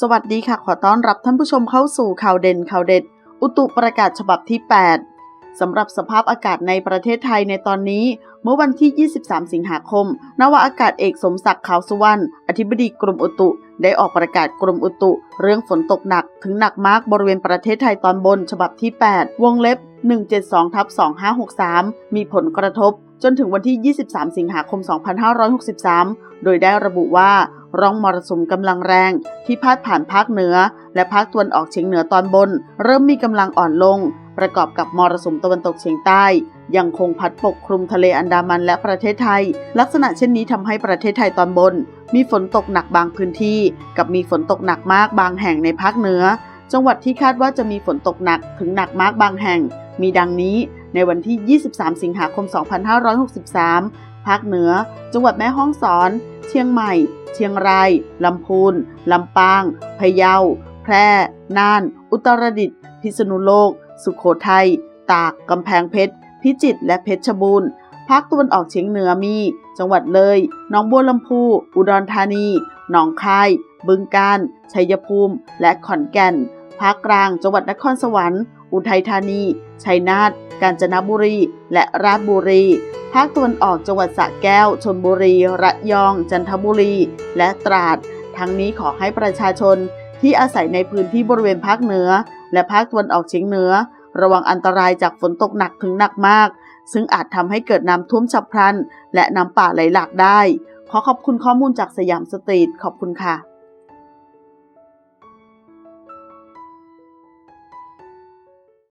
สวัสดีค่ะ ขอต้อนรับท่านผู้ชมเข้าสู่ข่าวเด่นข่าวเด็ด อุตุประกาศฉบับที่ 8 สำหรับสภาพอากาศในประเทศไทยในตอนนี้ เมื่อวันที่ 23 สิงหาคม นวอากาศเอกสมศักดิ์ขาวสุวรรณ อธิบดีกรมอุตุ ได้ออกประกาศกรมอุตุ เรื่องฝนตกหนักถึงหนักมากบริเวณประเทศไทยตอนบน ฉบับที่ 8 วงเล็บ 172ทับ2563 มีผลกระทบจนถึงวันที่ 23 สิงหาคม 2563 โดยได้ระบุว่า ร่องมรสุมกำลังแรงที่พาดผ่านภาคเหนือ และภาคตะวันออกเฉียงเหนือตอนบน เริ่มมีกำลังอ่อนลง ประกอบกับมรสุมตะวันตกเฉียงใต้ ยังคงพัดปกคลุมทะเลอันดามันและประเทศไทย ลักษณะเช่นนี้ทำให้ประเทศไทยตอนบน มีฝนตกหนักบางพื้นที่ กับมีฝนตกหนักมากบางแห่งในภาคเหนือ จังหวัดที่คาดว่าจะมีฝนตกหนักถึงหนักมากบางแห่ง มีดังนี้ในวันที่ 23 สิงหาคม 2563 ภาคเหนือ จังหวัดแม่ฮ่องสอน เชียงใหม่ เชียงราย ลำพูน ลำปาง พะเยา แพร่ น่าน อุตรดิตถ์ พิษณุโลก สุขโขทัย ตาก กำแพงเพชร พิจิตร และเพชรบูรณ์ ภาคตะวันออกเฉียงเหนือมี จังหวัดเลย หนองบัวลำพู อุดรธานี หนองคาย บึงกาฬ ชัยภูมิ และขอนแก่น ภาคกลาง จังหวัดนครสวรรค์ อุทัยธานี ชัยนาท กาญจนบุรี และราชบุรี ภาคตะวันออกจังหวัดสระแก้วชลบุรี ระยอง จันทบุรี และตราด ทั้งนี้ขอให้ประชาชนที่อาศัยในพื้นที่บริเวณภาคเหนือ และภาคตะวันออกเฉียงเหนือ ระวังอันตรายจากฝนตกหนักถึงหนักมาก ซึ่งอาจทำให้เกิดน้ำท่วมฉับพลัน และน้ำป่าไหลหลากได้ ขอขอบคุณข้อมูลจากสยามสตรีทขอบคุณค่ะ